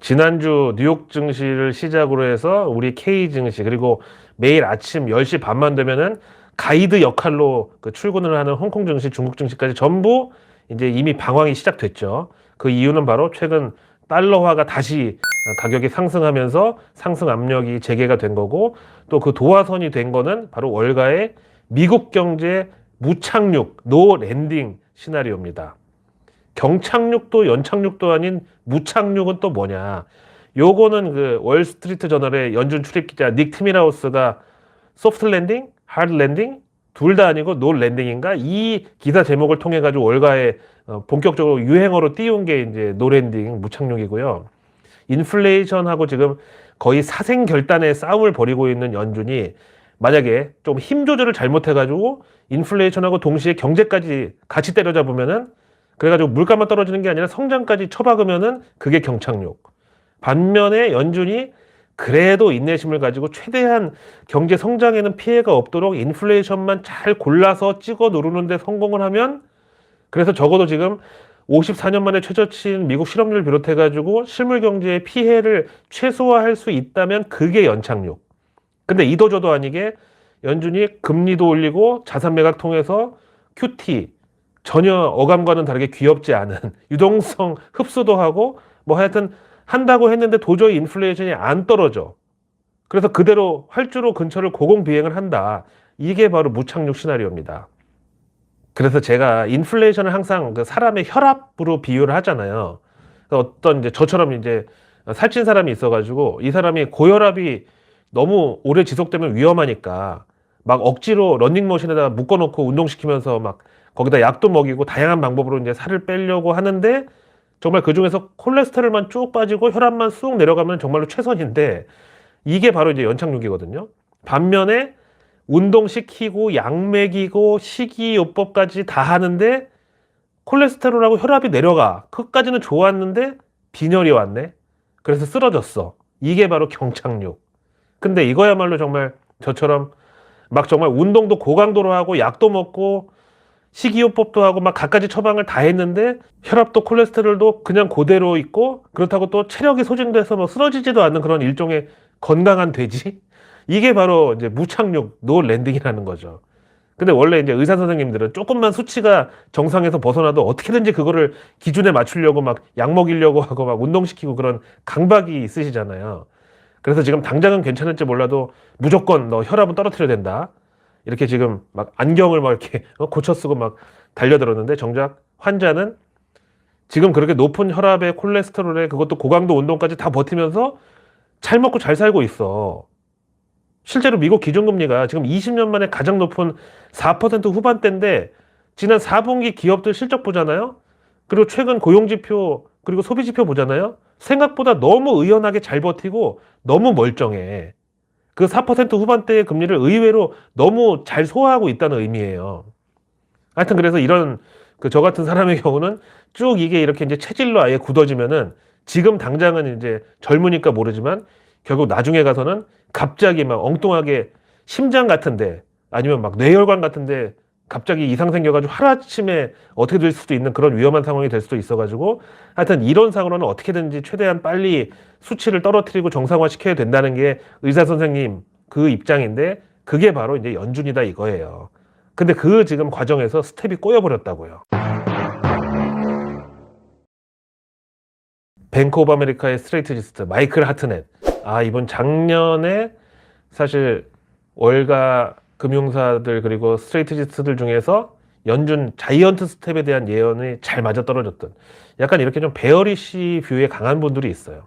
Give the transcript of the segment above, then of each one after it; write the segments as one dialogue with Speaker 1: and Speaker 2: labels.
Speaker 1: 지난주 뉴욕 증시를 시작으로 해서 우리 K 증시 그리고 매일 아침 10시 반만 되면은 가이드 역할로 그 출근을 하는 홍콩 증시, 중국 증시까지 전부 이제 이미 방황이 시작됐죠. 그 이유는 바로 최근 달러화가 다시 가격이 상승하면서 상승 압력이 재개가 된 거고 또 그 도화선이 된 거는 바로 월가의 미국 경제 무착륙, 노 랜딩 시나리오입니다. 경착륙도 연착륙도 아닌 무착륙은 또 뭐냐? 요거는 그 월스트리트 저널의 연준 출입 기자 닉 트미라우스가 소프트 랜딩, 하드 랜딩 둘 다 아니고 노 랜딩인가 이 기사 제목을 통해 가지고 월가에 어, 본격적으로 유행어로 띄운 게 이제 노 랜딩 무착륙이고요. 인플레이션하고 지금 거의 사생 결단의 싸움을 벌이고 있는 연준이 만약에 좀 힘 조절을 잘못해 가지고 인플레이션하고 동시에 경제까지 같이 때려잡으면은 그래가지고 물가만 떨어지는 게 아니라 성장까지 쳐박으면은 그게 경착륙. 반면에 연준이 그래도 인내심을 가지고 최대한 경제 성장에는 피해가 없도록 인플레이션만 잘 골라서 찍어 누르는데 성공을 하면 그래서 적어도 지금 54년 만에 최저치인 미국 실업률 비롯해가지고 실물 경제의 피해를 최소화할 수 있다면 그게 연착륙. 근데 이도저도 아니게 연준이 금리도 올리고 자산 매각 통해서 QT 전혀 어감과는 다르게 귀엽지 않은 유동성 흡수도 하고 뭐 하여튼 한다고 했는데 도저히 인플레이션이 안 떨어져. 그래서 그대로 활주로 근처를 고공 비행을 한다. 이게 바로 무착륙 시나리오입니다. 그래서 제가 인플레이션을 항상 그 사람의 혈압으로 비유를 하잖아요. 어떤 이제 저처럼 이제 살찐 사람이 있어가지고 이 사람이 고혈압이 너무 오래 지속되면 위험하니까 막 억지로 런닝머신에다가 묶어놓고 운동시키면서 막 거기다 약도 먹이고 다양한 방법으로 이제 살을 빼려고 하는데 정말 그 중에서 콜레스테롤만 쭉 빠지고 혈압만 쑥 내려가면 정말로 최선인데 이게 바로 이제 연착륙이거든요. 반면에 운동시키고 약 먹이고 식이요법까지 다 하는데 콜레스테롤하고 혈압이 내려가. 그것까지는 좋았는데 빈혈이 왔네. 그래서 쓰러졌어. 이게 바로 경착륙. 근데 이거야말로 정말 저처럼 막 정말 운동도 고강도로 하고 약도 먹고 식이요법도 하고 막 갖가지 처방을 다 했는데 혈압도 콜레스테롤도 그냥 그대로 있고 그렇다고 또 체력이 소진돼서 뭐 쓰러지지도 않는 그런 일종의 건강한 돼지 이게 바로 이제 무착륙 노 랜딩이라는 거죠. 근데 원래 이제 의사 선생님들은 조금만 수치가 정상에서 벗어나도 어떻게든지 그거를 기준에 맞추려고 막 약 먹이려고 하고 막 운동시키고 그런 강박이 있으시잖아요. 그래서 지금 당장은 괜찮을지 몰라도 무조건 너 혈압은 떨어뜨려야 된다. 이렇게 지금 막 안경을 막 이렇게 어, 고쳐 쓰고 막 달려들었는데 정작 환자는 지금 그렇게 높은 혈압에 콜레스테롤에 그것도 고강도 운동까지 다 버티면서 잘 먹고 잘 살고 있어. 실제로 미국 기준금리가 지금 20년 만에 가장 높은 4% 후반대인데 지난 4분기 기업들 실적 보잖아요. 그리고 최근 고용지표 그리고 소비지표 보잖아요. 생각보다 너무 의연하게 잘 버티고 너무 멀쩡해. 그 4% 후반대의 금리를 의외로 너무 잘 소화하고 있다는 의미예요. 하여튼 그래서 이런 그 저 같은 사람의 경우는 쭉 이게 이렇게 이제 체질로 아예 굳어지면은 지금 당장은 이제 젊으니까 모르지만 결국 나중에 가서는 갑자기 막 엉뚱하게 심장 같은데 아니면 막 뇌혈관 같은데 갑자기 이상 생겨가지고 하루아침에 어떻게 될 수도 있는 그런 위험한 상황이 될 수도 있어가지고 하여튼 이런 상으로는 어떻게든지 최대한 빨리 수치를 떨어뜨리고 정상화 시켜야 된다는 게 의사 선생님 그 입장인데 그게 바로 이제 연준이다 이거예요. 근데 그 지금 과정에서 스텝이 꼬여버렸다고요. 뱅크 오브 아메리카의 스트레이트지스트 마이클 하트넷. 아 이번 작년에 사실 월가 금융사들 그리고 스트레이트지스트들 중에서 연준 자이언트 스텝에 대한 예언이 잘 맞아 떨어졌던 약간 이렇게 좀 베어리시 뷰에 강한 분들이 있어요.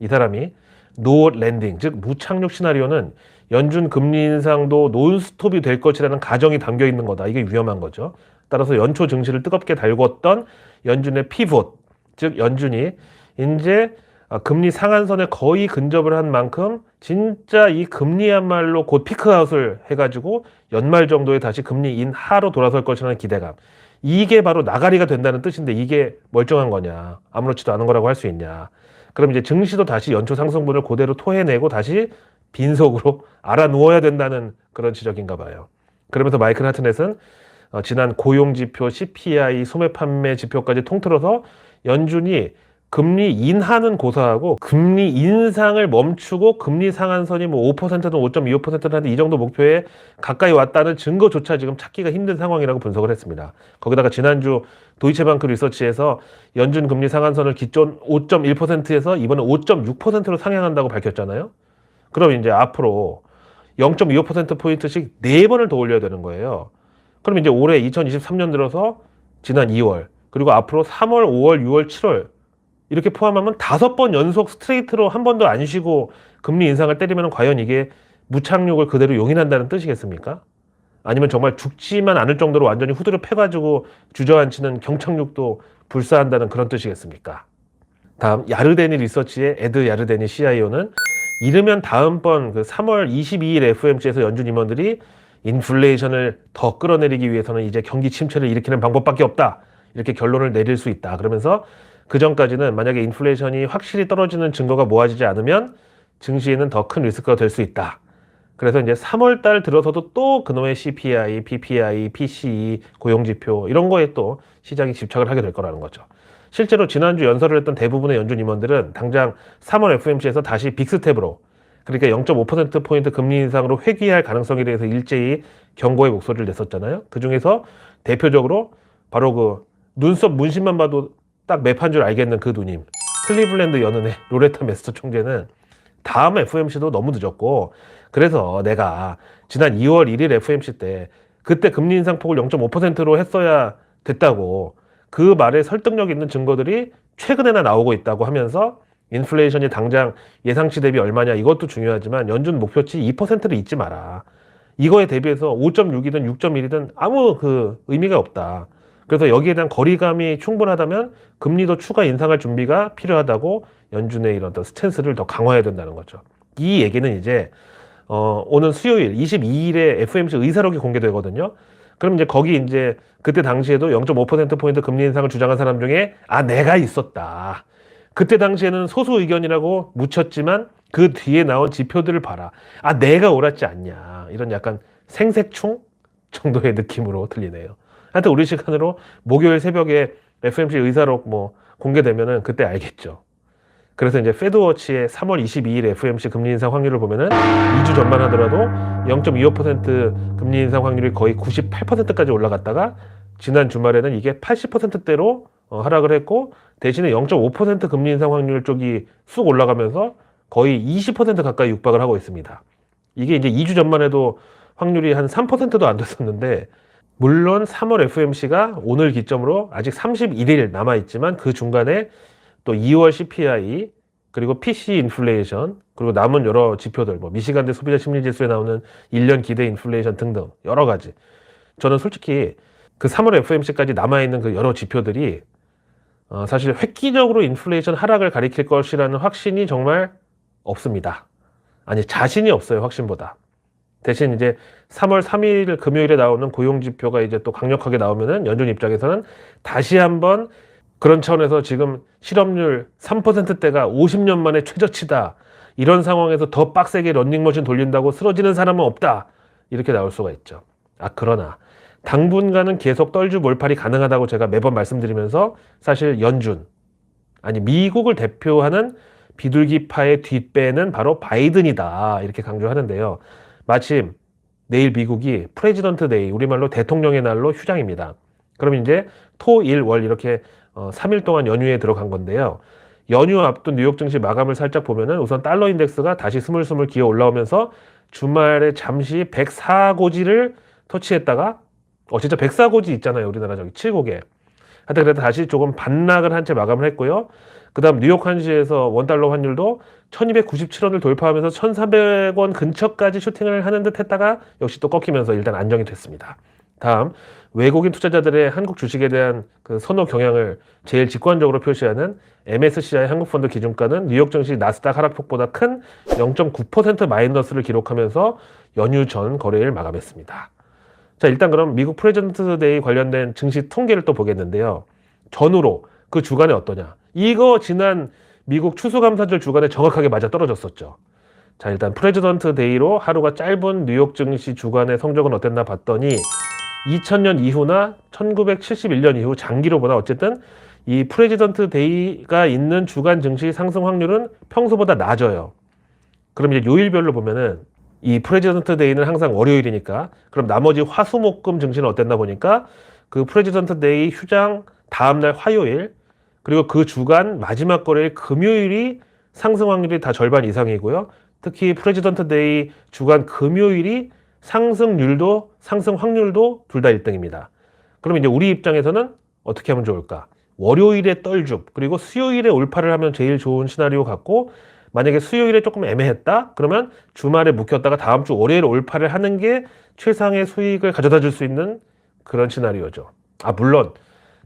Speaker 1: 이 사람이 노 랜딩 즉 무착륙 시나리오는 연준 금리 인상도 논스톱이 될 것이라는 가정이 담겨 있는 거다. 이게 위험한 거죠. 따라서 연초 증시를 뜨겁게 달궜던 연준의 피봇 즉 연준이 이제 아, 금리 상한선에 거의 근접을 한 만큼 진짜 이 금리야말로 곧 피크아웃을 해가지고 연말 정도에 다시 금리 인하로 돌아설 것이라는 기대감. 이게 바로 나가리가 된다는 뜻인데 이게 멀쩡한 거냐. 아무렇지도 않은 거라고 할 수 있냐. 그럼 이제 증시도 다시 연초 상승분을 그대로 토해내고 다시 빈속으로 알아 누워야 된다는 그런 지적인가 봐요. 그러면서 마이클 하트넷은 어, 지난 고용 지표, CPI, 소매 판매 지표까지 통틀어서 연준이 금리 인하는 고사하고 금리 인상을 멈추고 금리 상한선이 뭐 5%든 5.25%든 하는 이 정도 목표에 가까이 왔다는 증거조차 지금 찾기가 힘든 상황이라고 분석을 했습니다. 거기다가 지난주 도이체방크 리서치에서 연준 금리 상한선을 기존 5.1%에서 이번에 5.6%로 상향한다고 밝혔잖아요. 그럼 이제 앞으로 0.25%포인트씩 네번을 더 올려야 되는 거예요. 그럼 이제 올해 2023년 들어서 지난 2월, 그리고 앞으로 3월, 5월, 6월, 7월, 이렇게 포함하면 다섯 번 연속 스트레이트로 한 번도 안 쉬고 금리 인상을 때리면 과연 이게 무착륙을 그대로 용인한다는 뜻이겠습니까? 아니면 정말 죽지만 않을 정도로 완전히 후드를 패가지고 주저앉히는 경착륙도 불사한다는 그런 뜻이겠습니까? 다음 야르데니 리서치의 에드 야르데니 CIO는 이르면 다음번 그 3월 22일 FOMC에서 연준 임원들이 인플레이션을 더 끌어내리기 위해서는 이제 경기 침체를 일으키는 방법밖에 없다. 이렇게 결론을 내릴 수 있다. 그러면서 그 전까지는 만약에 인플레이션이 확실히 떨어지는 증거가 모아지지 않으면 증시에는 더 큰 리스크가 될 수 있다. 그래서 이제 3월 달 들어서도 또 그놈의 CPI, PPI, PCE, 고용지표 이런 거에 또 시장이 집착을 하게 될 거라는 거죠. 실제로 지난주 연설을 했던 대부분의 연준 임원들은 당장 3월 FMC에서 다시 빅스텝으로 그러니까 0.5%포인트 금리 인상으로 회귀할 가능성에 대해서 일제히 경고의 목소리를 냈었잖아요. 그 중에서 대표적으로 바로 그 눈썹 문신만 봐도 딱 맵한 줄 알겠는 그 누님. 클리블랜드 연은의 로레타 메스터 총재는 다음 FMC도 너무 늦었고 그래서 내가 지난 2월 1일 FMC 때 그때 금리 인상 폭을 0.5%로 했어야 됐다고 그 말에 설득력 있는 증거들이 최근에나 나오고 있다고 하면서 인플레이션이 당장 예상치 대비 얼마냐 이것도 중요하지만 연준 목표치 2%를 잊지 마라. 이거에 대비해서 5.6이든 6.1이든 아무 그 의미가 없다. 그래서 여기에 대한 거리감이 충분하다면 금리도 추가 인상할 준비가 필요하다고 연준의 이런 어떤 스탠스를 더 강화해야 된다는 거죠. 이 얘기는 이제 어, 오는 수요일 22일에 FMC 의사록이 공개되거든요. 그럼 이제 거기 이제 그때 당시에도 0.5%포인트 금리 인상을 주장한 사람 중에 아, 내가 있었다. 그때 당시에는 소수 의견이라고 묻혔지만 그 뒤에 나온 지표들을 봐라. 아, 내가 옳았지 않냐. 이런 약간 생색충 정도의 느낌으로 들리네요. 하여튼 우리 시간으로 목요일 새벽에 FMC 의사록 뭐 공개되면은 그때 알겠죠. 그래서 이제 페드워치의 3월 22일 FMC 금리 인상 확률을 보면은 2주 전만 하더라도 0.25% 금리 인상 확률이 거의 98%까지 올라갔다가 지난 주말에는 이게 80%대로 어, 하락을 했고 대신에 0.5% 금리 인상 확률 쪽이 쑥 올라가면서 거의 20% 가까이 육박을 하고 있습니다. 이게 이제 2주 전만 해도 확률이 한 3%도 안 됐었는데 물론 3월 FMC가 오늘 기점으로 아직 31일 남아 있지만 그 중간에 또 2월 CPI 그리고 PC 인플레이션 그리고 남은 여러 지표들 뭐 미시간대 소비자 심리 지수에 나오는 1년 기대 인플레이션 등등 여러 가지 저는 솔직히 그 3월 FMC까지 남아 있는 그 여러 지표들이 어, 사실 획기적으로 인플레이션 하락을 가리킬 것이라는 확신이 정말 없습니다. 아니 자신이 없어요 확신보다. 대신 이제 3월 3일 금요일에 나오는 고용 지표가 이제 또 강력하게 나오면은 연준 입장에서는 다시 한번 그런 차원에서 지금 실업률 3%대가 50년 만에 최저치다. 이런 상황에서 더 빡세게 런닝머신 돌린다고 쓰러지는 사람은 없다. 이렇게 나올 수가 있죠. 아, 그러나 당분간은 계속 떨주 몰팔이 가능하다고 제가 매번 말씀드리면서 사실 연준, 아니, 미국을 대표하는 비둘기파의 뒷배는 바로 바이든이다. 이렇게 강조하는데요. 마침 내일 미국이 프레지던트 데이, 우리말로 대통령의 날로 휴장입니다. 그럼 이제 토, 일, 월 이렇게 어, 3일 동안 연휴에 들어간 건데요. 연휴 앞둔 뉴욕 증시 마감을 살짝 보면은 우선 달러 인덱스가 다시 스물스물 기어 올라오면서 주말에 잠시 104고지를 터치했다가 어 진짜 104고지 있잖아요. 우리나라 저기 7곡에. 하여튼 그래도 다시 조금 반락을 한 채 마감을 했고요. 그다음 뉴욕 한시에서 원달러 환율도 1297원을 돌파하면서 1300원 근처까지 슈팅을 하는 듯 했다가 역시 또 꺾이면서 일단 안정이 됐습니다. 다음 외국인 투자자들의 한국 주식에 대한 그 선호 경향을 제일 직관적으로 표시하는 MSCI 한국 펀드 기준가는 뉴욕 증시 나스닥 하락폭보다 큰 0.9% 마이너스를 기록하면서 연휴 전 거래일 마감했습니다. 자, 일단 그럼 미국 프레젠트 데이 관련된 증시 통계를 또 보겠는데요. 전후로 그 주간에 어떠냐? 이거 지난 미국 추수감사절 주간에 정확하게 맞아 떨어졌었죠. 자, 일단 프레지던트 데이로 하루가 짧은 뉴욕 증시 주간의 성적은 어땠나 봤더니 2000년 이후나 1971년 이후 장기로 보나 어쨌든 이 프레지던트 데이가 있는 주간 증시 상승 확률은 평소보다 낮아요. 그럼 이제 요일별로 보면은 이 프레지던트 데이는 항상 월요일이니까 그럼 나머지 화수목금 증시는 어땠나 보니까 그 프레지던트 데이 휴장 다음날 화요일 그리고 그 주간 마지막 거래일 금요일이 상승 확률이 다 절반 이상이고요. 특히 프레지던트 데이 주간 금요일이 상승률도 상승 확률도 둘 다 1등입니다. 그럼 이제 우리 입장에서는 어떻게 하면 좋을까? 월요일에 떨줍 그리고 수요일에 올파를 하면 제일 좋은 시나리오 같고 만약에 수요일에 조금 애매했다 그러면 주말에 묵혔다가 다음 주 월요일에 올파를 하는 게 최상의 수익을 가져다 줄 수 있는 그런 시나리오죠. 아 물론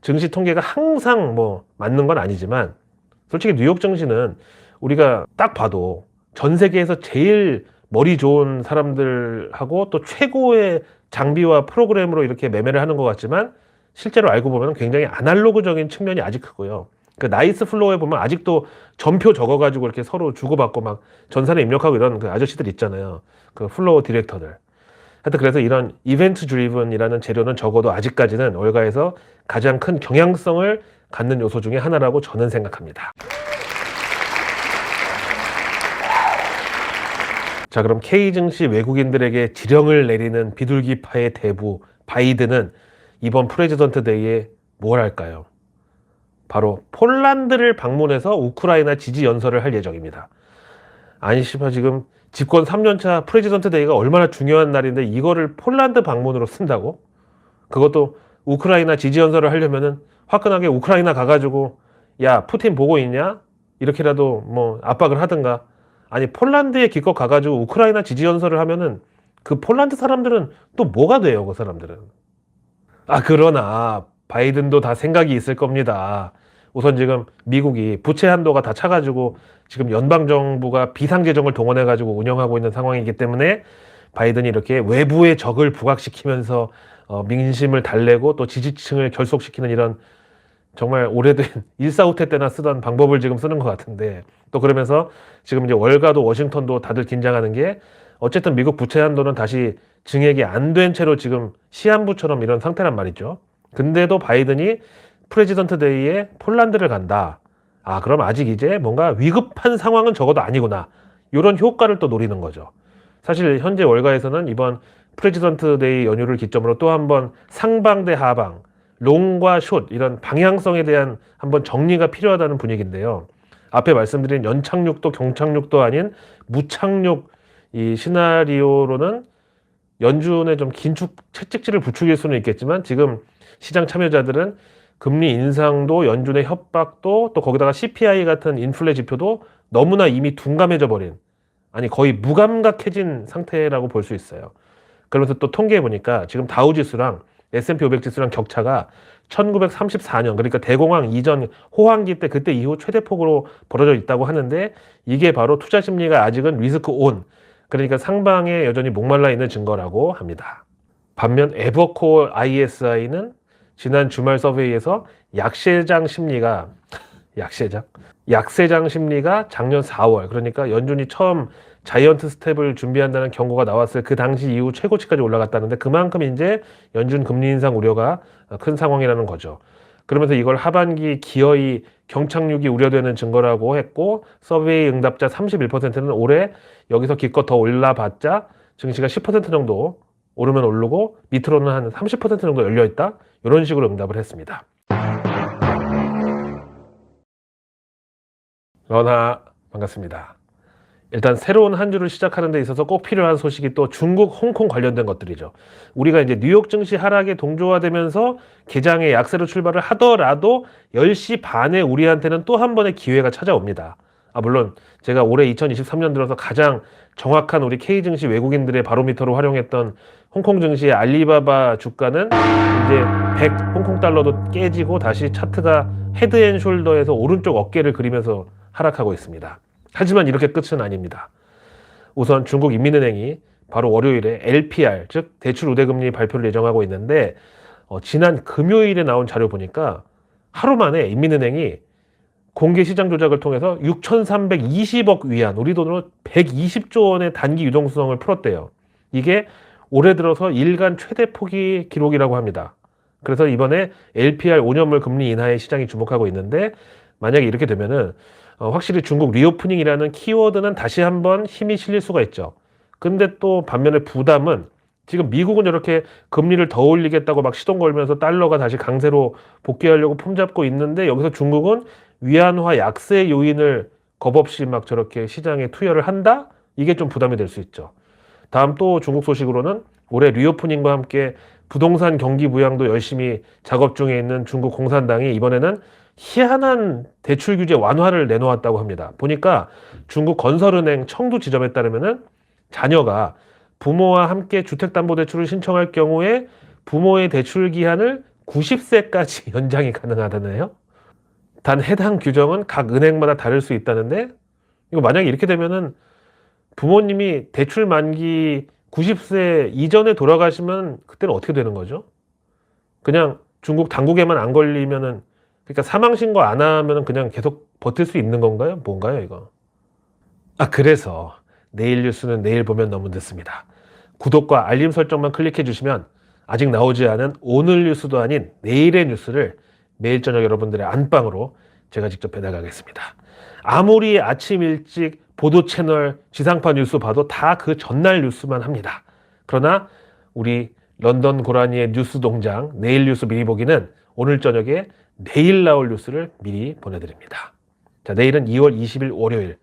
Speaker 1: 증시 통계가 항상 뭐 맞는 건 아니지만 솔직히 뉴욕 증시는 우리가 딱 봐도 전 세계에서 제일 머리 좋은 사람들하고 또 최고의 장비와 프로그램으로 이렇게 매매를 하는 것 같지만 실제로 알고 보면 굉장히 아날로그적인 측면이 아직 크고요. 그 나이스 플로어에 보면 아직도 전표 적어가지고 이렇게 서로 주고받고 막 전산에 입력하고 이런 그 아저씨들 있잖아요. 그 플로어 디렉터들. 하여튼 그래서 이런 이벤트 드리븐이라는 재료는 적어도 아직까지는 월가에서 가장 큰 경향성을 갖는 요소 중에 하나라고 저는 생각합니다. 자, 그럼 K 증시 외국인들에게 지령을 내리는 비둘기파의 대부 바이든은 이번 프레지던트 데이에 뭘 할까요? 바로 폴란드를 방문해서 우크라이나 지지 연설을 할 예정입니다. 아니 씨발 지금 집권 3년차 프레지던트 데이가 얼마나 중요한 날인데 이거를 폴란드 방문으로 쓴다고? 그것도 우크라이나 지지 연설을 하려면은 화끈하게 우크라이나 가가지고 야 푸틴 보고 있냐? 이렇게라도 뭐 압박을 하든가 아니 폴란드에 기껏 가가지고 우크라이나 지지 연설을 하면은 그 폴란드 사람들은 또 뭐가 돼요 그 사람들은 아 그러나 바이든도 다 생각이 있을 겁니다. 우선 지금 미국이 부채 한도가 다 차가지고 지금 연방 정부가 비상 재정을 동원해 가지고 운영하고 있는 상황이기 때문에 바이든이 이렇게 외부의 적을 부각시키면서 어, 민심을 달래고 또 지지층을 결속시키는 이런 정말 오래된 일사후퇴 때나 쓰던 방법을 지금 쓰는 것 같은데 또 그러면서 지금 이제 월가도 워싱턴도 다들 긴장하는 게 어쨌든 미국 부채 한도는 다시 증액이 안 된 채로 지금 시한부처럼 이런 상태란 말이죠. 근데도 바이든이 프레지던트 데이에 폴란드를 간다. 아, 그럼 아직 이제 뭔가 위급한 상황은 적어도 아니구나. 이런 효과를 또 노리는 거죠. 사실 현재 월가에서는 이번 프레지던트 데이 연휴를 기점으로 또 한번 상방 대 하방, 롱과 숏 이런 방향성에 대한 한번 정리가 필요하다는 분위기인데요. 앞에 말씀드린 연착륙도 경착륙도 아닌 무착륙 이 시나리오로는 연준의 좀 긴축 채찍질을 부추길 수는 있겠지만 지금 시장 참여자들은 금리 인상도 연준의 협박도 또 거기다가 CPI 같은 인플레 지표도 너무나 이미 둔감해져 버린 아니 거의 무감각해진 상태라고 볼 수 있어요. 그러면서 또 통계해 보니까 지금 다우 지수랑 S&P 500 지수랑 격차가 1934년 그러니까 대공황 이전 호황기 때 그때 이후 최대폭으로 벌어져 있다고 하는데 이게 바로 투자 심리가 아직은 리스크 온 그러니까 상방에 여전히 목말라 있는 증거라고 합니다. 반면 에버코어 ISI는 지난 주말 서베이에서 약세장 심리가 약세장 약세장 심리가 작년 4월 그러니까 연준이 처음 자이언트 스텝을 준비한다는 경고가 나왔을 그 당시 이후 최고치까지 올라갔다는데 그만큼 이제 연준 금리 인상 우려가 큰 상황이라는 거죠. 그러면서 이걸 하반기 기어이 경착륙이 우려되는 증거라고 했고 서베이 응답자 31%는 올해 여기서 기껏 더 올라봤자 증시가 10% 정도 오르면 오르고 밑으로는 한 30% 정도 열려 있다 이런 식으로 응답을 했습니다. 러나 반갑습니다. 일단 새로운 한 주를 시작하는 데 있어서 꼭 필요한 소식이 또 중국, 홍콩 관련된 것들이죠. 우리가 이제 뉴욕 증시 하락에 동조화되면서 개장의 약세로 출발을 하더라도 10시 반에 우리한테는 또 한 번의 기회가 찾아옵니다. 아, 물론 제가 올해 2023년 들어서 가장 정확한 우리 K 증시 외국인들의 바로미터로 활용했던 홍콩 증시의 알리바바 주가는 이제 100 홍콩 달러도 깨지고 다시 차트가 헤드앤숄더에서 오른쪽 어깨를 그리면서 하락하고 있습니다. 하지만 이렇게 끝은 아닙니다. 우선 중국 인민은행이 바로 월요일에 LPR 즉 대출 우대금리 발표를 예정하고 있는데 어, 지난 금요일에 나온 자료 보니까 하루 만에 인민은행이 공개 시장 조작을 통해서 6,320억 위안 우리 돈으로 120조 원의 단기 유동성을 풀었대요. 이게 올해 들어서 일간 최대 폭이 기록이라고 합니다. 그래서 이번에 LPR 5년물 금리 인하에 시장이 주목하고 있는데 만약에 이렇게 되면은 어, 확실히 중국 리오프닝이라는 키워드는 다시 한번 힘이 실릴 수가 있죠. 근데 또 반면에 부담은 지금 미국은 이렇게 금리를 더 올리겠다고 막 시동 걸면서 달러가 다시 강세로 복귀하려고 폼잡고 있는데 여기서 중국은 위안화 약세 요인을 겁없이 막 저렇게 시장에 투여를 한다? 이게 좀 부담이 될 수 있죠. 다음 또 중국 소식으로는 올해 리오프닝과 함께 부동산 경기 부양도 열심히 작업 중에 있는 중국 공산당이 이번에는 희한한 대출 규제 완화를 내놓았다고 합니다. 보니까 중국 건설은행 청두 지점에 따르면은 자녀가 부모와 함께 주택담보대출을 신청할 경우에 부모의 대출 기한을 90세까지 연장이 가능하다네요. 단 해당 규정은 각 은행마다 다를 수 있다는데 이거 만약에 이렇게 되면은 부모님이 대출 만기 90세 이전에 돌아가시면 그때는 어떻게 되는 거죠? 그냥 중국 당국에만 안 걸리면은 그러니까 사망 신고 안 하면은 그냥 계속 버틸 수 있는 건가요? 뭔가요, 이거? 아, 그래서 내일 뉴스는 내일 보면 너무 늦습니다. 구독과 알림 설정만 클릭해 주시면 아직 나오지 않은 오늘 뉴스도 아닌 내일의 뉴스를 매일 저녁 여러분들의 안방으로 제가 직접 배달가겠습니다. 아무리 아침 일찍 보도 채널 지상파 뉴스 봐도 다 그 전날 뉴스만 합니다. 그러나 우리 런던 고라니의 뉴스 동장 내일 뉴스 미리 보기는 오늘 저녁에 내일 나올 뉴스를 미리 보내드립니다. 자, 내일은 2월 20일 월요일.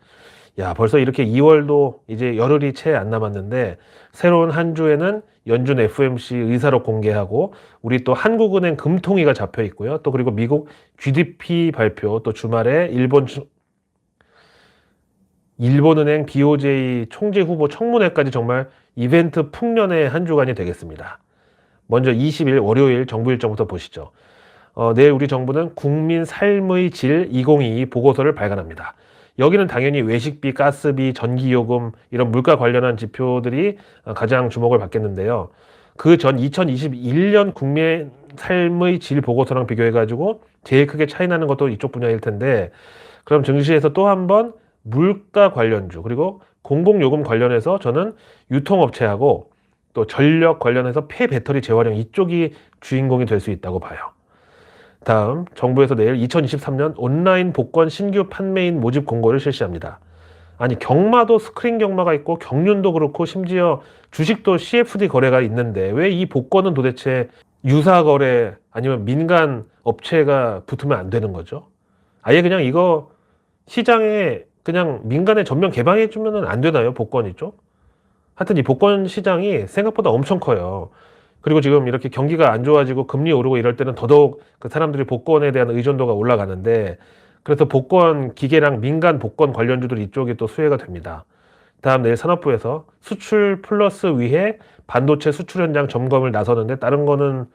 Speaker 1: 야, 벌써 이렇게 2월도 이제 열흘이 채 안 남았는데 새로운 한 주에는 연준 FMC 의사록 공개하고 우리 또 한국은행 금통위가 잡혀 있고요. 또 그리고 미국 GDP 발표 또 주말에 일본 주- 일본은행 BOJ 총재 후보 청문회까지 정말 이벤트 풍년의 한 주간이 되겠습니다. 먼저 20일 월요일 정부 일정부터 보시죠. 어, 내일 우리 정부는 국민 삶의 질 2022 보고서를 발간합니다. 여기는 당연히 외식비, 가스비, 전기요금 이런 물가 관련한 지표들이 어, 가장 주목을 받겠는데요. 그 전 2021년 국민 삶의 질 보고서랑 비교해가지고 제일 크게 차이 나는 것도 이쪽 분야일 텐데 그럼 증시에서 또 한번 물가 관련주 그리고 공공요금 관련해서 저는 유통업체하고 또 전력 관련해서 폐배터리 재활용 이쪽이 주인공이 될 수 있다고 봐요. 다음 정부에서 내일 2023년 온라인 복권 신규 판매인 모집 공고를 실시합니다. 아니 경마도 스크린 경마가 있고 경륜도 그렇고 심지어 주식도 CFD 거래가 있는데 왜 이 복권은 도대체 유사 거래 아니면 민간 업체가 붙으면 안 되는 거죠? 아예 그냥 이거 시장에 그냥 민간에 전면 개방해 주면은 안 되나요? 복권 이쪽? 하여튼 이 복권 시장이 생각보다 엄청 커요. 그리고 지금 이렇게 경기가 안 좋아지고 금리 오르고 이럴 때는 더더욱 그 사람들이 복권에 대한 의존도가 올라가는데 그래서 복권 기계랑 민간 복권 관련주들 이쪽이 또 수혜가 됩니다. 다음 내일 산업부에서 수출 플러스 위해 반도체 수출 현장 점검을 나서는데 다른 거는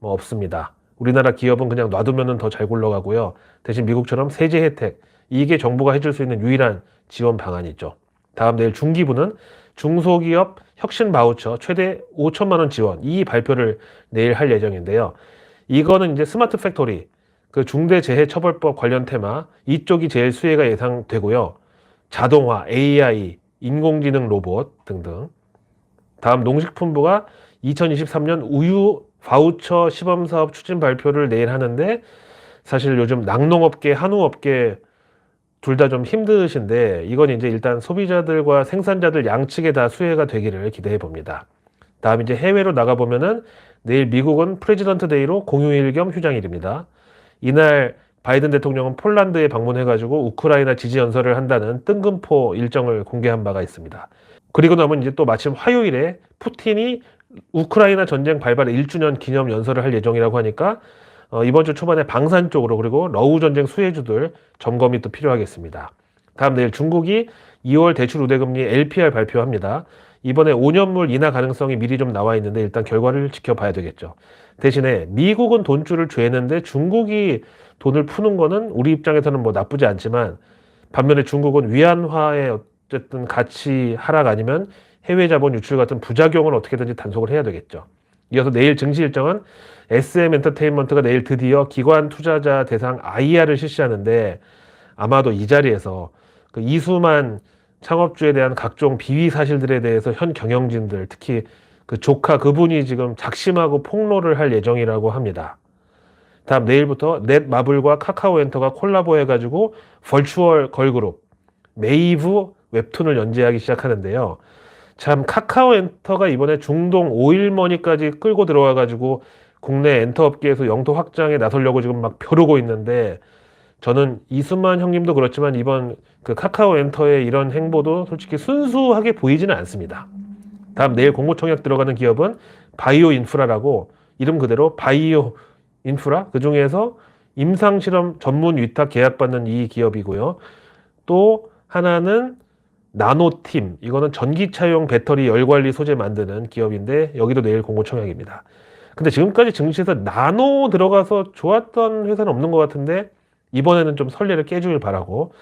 Speaker 1: 뭐 없습니다. 우리나라 기업은 그냥 놔두면은 더잘 굴러가고요. 대신 미국처럼 세제 혜택 이게 정부가 해줄 수 있는 유일한 지원 방안이죠. 다음 내일 중기부는 중소기업 혁신 바우처 최대 5천만 원 지원 이 발표를 내일 할 예정인데요. 이거는 이제 스마트 팩토리 그 중대재해처벌법 관련 테마 이쪽이 제일 수혜가 예상되고요. 자동화, AI, 인공지능 로봇 등등. 다음 농식품부가 2023년 우유 바우처 시범 사업 추진 발표를 내일 하는데 사실 요즘 낙농업계, 한우업계 둘 다 좀 힘드신데 이건 이제 일단 소비자들과 생산자들 양측에 다 수혜가 되기를 기대해 봅니다. 다음 이제 해외로 나가 보면은 내일 미국은 프레지던트 데이로 공휴일 겸 휴장일입니다. 이날 바이든 대통령은 폴란드에 방문해가지고 우크라이나 지지 연설을 한다는 뜬금포 일정을 공개한 바가 있습니다. 그리고 나면 이제 또 마침 화요일에 푸틴이 우크라이나 전쟁 발발 1주년 기념 연설을 할 예정이라고 하니까 어, 이번 주 초반에 방산 쪽으로 그리고 러우 전쟁 수혜주들 점검이 또 필요하겠습니다. 다음 내일 중국이 2월 대출 우대금리 LPR 발표합니다. 이번에 5년물 인하 가능성이 미리 좀 나와 있는데 일단 결과를 지켜봐야 되겠죠. 대신에 미국은 돈줄을 죄는데 중국이 돈을 푸는 거는 우리 입장에서는 뭐 나쁘지 않지만 반면에 중국은 위안화의 어쨌든 가치 하락 아니면 해외 자본 유출 같은 부작용을 어떻게든지 단속을 해야 되겠죠. 이어서 내일 증시 일정은 SM 엔터테인먼트가 내일 드디어 기관 투자자 대상 IR을 실시하는데 아마도 이 자리에서 그 이수만 창업주에 대한 각종 비위 사실들에 대해서 현 경영진들 특히 그 조카 그분이 지금 작심하고 폭로를 할 예정이라고 합니다. 다음 내일부터 넷마블과 카카오엔터가 콜라보해가지고 벌추얼 걸그룹 메이브 웹툰을 연재하기 시작하는데요. 참 카카오 엔터가 이번에 중동 오일머니까지 끌고 들어와 가지고 국내 엔터 업계에서 영토 확장에 나서려고 지금 막 벼르고 있는데 저는 이수만 형님도 그렇지만 이번 그 카카오 엔터의 이런 행보도 솔직히 순수하게 보이지는 않습니다. 다음 내일 공모청약 들어가는 기업은 바이오 인프라라고 이름 그대로 바이오 인프라 그 중에서 임상 실험 전문 위탁 계약받는 이 기업이고요. 또 하나는 나노팀 이거는 전기차용 배터리 열관리 소재 만드는 기업인데 여기도 내일 공모청약입니다. 근데 지금까지 증시에서 나노 들어가서 좋았던 회사는 없는 것 같은데 이번에는 좀 선례를 깨주길 바라고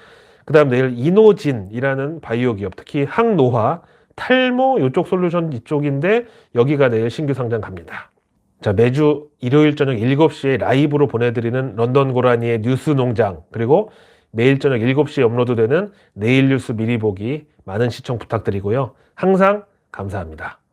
Speaker 1: 그다음 내일 이노진이라는 바이오 기업 특히 항노화 탈모 이쪽 솔루션 이쪽인데 여기가 내일 신규 상장 갑니다. 자, 매주 일요일 저녁 7시에 라이브로 보내드리는 런던 고라니의 뉴스 농장, 그리고 매일 저녁 7시에 업로드되는 내일 뉴스 미리 보기 많은 시청 부탁드리고요. 항상 감사합니다.